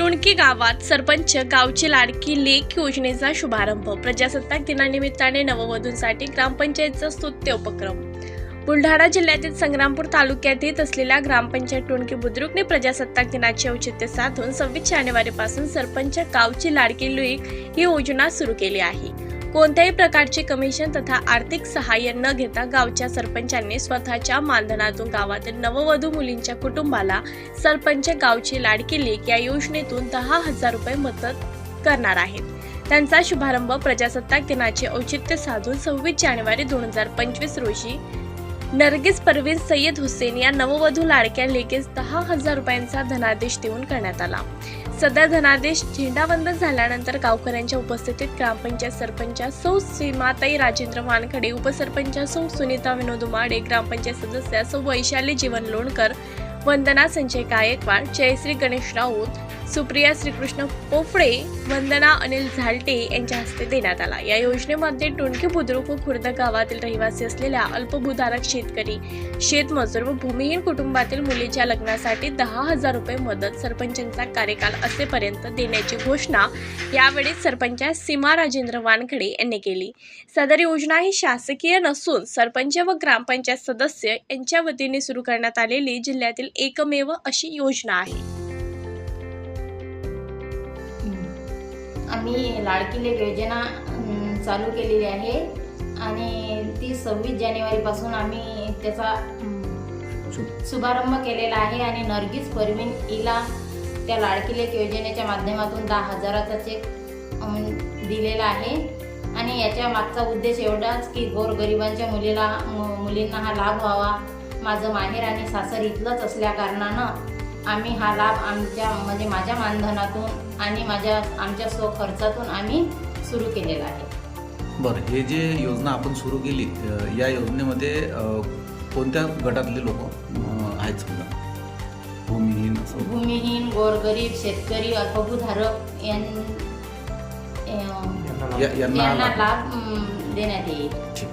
टुणकी गावात सरपंच गावची लाडकी लेख योजनेचा शुभारंभ. प्रजासत्ताक दिनानिमित्ताने नववधूंसाठी ग्रामपंचायतचा स्तुत्य उपक्रम. बुलढाणा जिल्ह्यातील संग्रामपूर तालुक्यात येत असलेल्या ग्रामपंचायत टुणकी बुद्रुकने प्रजासत्ताक दिनाचे औचित्य साधून सव्वीस जानेवारीपासून सरपंच गावची लाडकी लेख ही योजना सुरू केली आहे. कोणत्याही प्रकारचे कमिशन तथा आर्थिक सहाय्य न घेता गावच्या सरपंचांनी स्वतःच्या मानधनातून गावातील नववधू मुलींच्या कुटुंबाला सरपंच गावची लाडकी लेख या योजनेतून दहा हजार रुपये मदत करणार आहेत. त्यांचा शुभारंभ प्रजासत्ताक दिनाचे औचित्य साधून सव्वीस जानेवारी दोन हजार पंचवीस रोजी नर्गिस परवीन सय्यद हुसेन या नववधू लाडक्या लेखीस दहा हजार रुपयांचा धनादेश देऊन करण्यात आला. सदर धनादेश झेंडावंदन झाल्यानंतर गावकऱ्यांच्या उपस्थितीत ग्रामपंचायत सरपंच सौ सीमाताई राजेंद्र वानखडे उपसरपंच सौ सुनीता विनोद उमाडे ग्रामपंचायत सदस्या सौ वैशाली जीवन लोणकर वंदना संजय गायकवाड जयश्री गणेश राऊत सुप्रिया श्रीकृष्ण पोफळे वंदना अनिल झालटे यांच्या हस्ते देण्यात आला. या योजनेमध्ये टुणकी बुद्रुक व खुर्द गावातील रहिवासी असलेल्या अल्पभूधारक शेतकरी शेतमजूर व भूमिहीन कुटुंबातील मुलीच्या लग्नासाठी दहा हजार रुपये मदत सरपंचांचा कार्यकाल असेपर्यंत देण्याची घोषणा यावेळी सरपंच सीमा राजेंद्र वानखडे यांनी केली. सदर योजना ही शासकीय नसून सरपंच व ग्रामपंचायत सदस्य यांच्या वतीने सुरू करण्यात आलेली जिल्ह्यातील एकमेव अशी योजना आहे. आम्ही लाडकी योजना चालू केलेली आहे. आणि ती सव्वीस जानेवारीपासून आम्ही त्याचा शुभारंभ केलेला आहे. आणि नर्गिस परवीन हिला त्या लाडकी लेख योजनेच्या माध्यमातून दहा हजाराचा चेक दिलेला आहे. आणि याच्या मागचा उद्देश एवढाच की गोरगरिबांच्या मुलीला मुलींना हा लाभ व्हावा. माझं माहेर आणि सासर इथलंच असल्या कारणानं आम्ही हा लाभ आमच्या म्हणजे माझ्या मानधनातून आणि माझ्या आमच्या स्वखर्चातून आम्ही सुरू केलेला आहे. बरं हे जे योजना आपण सुरू केली या योजनेमध्ये कोणत्या गटातले लोक आहेत समजा? भूमिहीन असं. भूमिहीन गोरगरीब शेतकरी अल्पभूधारक यां अं, या- यांना यांना लाभ- लाभ अं, देण्यात येईल. ठीक.